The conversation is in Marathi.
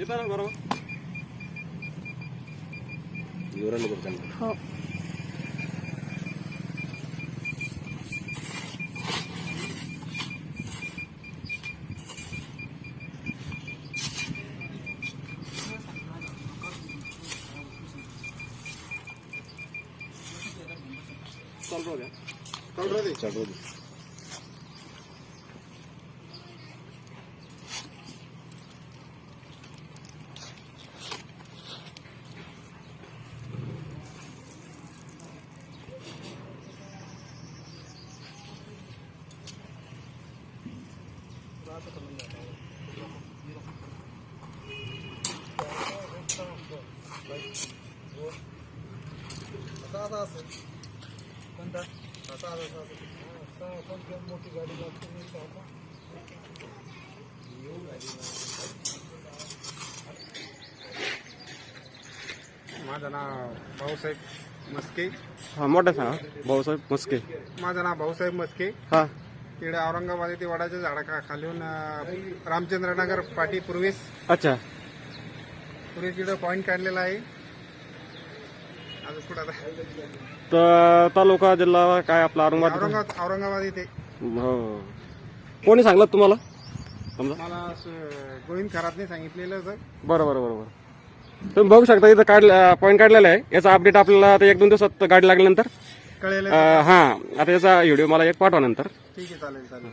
येतं ना बरोबर विवरण करू त्यांना हो चालू राहू द्या चालू राहू माझं नाव भाऊसाहेब मस्के. हा मोठा सांगा. भाऊसाहेब मस्के. माझं नाव भाऊसाहेब मस्के. हा. तिकडे औरंगाबाद येथे वडाच्या झाडा खालून रामचंद्रनगर पाठी पूर्वेस. अच्छा. पूर्वेस तिकडे पॉईंट काढलेला आहे. अजून कुठं आता? तर तालुका जिल्हा काय आपला औरंगाबाद औरंगाबाद औरंगाबाद येथे हो. कोणी सांगलं तुम्हाला? समजा. मला स- गोविंद खरातने सांगितलेलं होतं. बरं बरं बरं बरं. तुम्ही बघू शकता इथं काढलं पॉईंट काढलेला आहे. याचा अपडेट आपल्याला आता एक दोन दिवसात गाडी लागल्यानंतर. कळेल हां आता याचा व्हिडिओ मला एक पाठवा नंतर. ठीक आहे चालेल चालेल.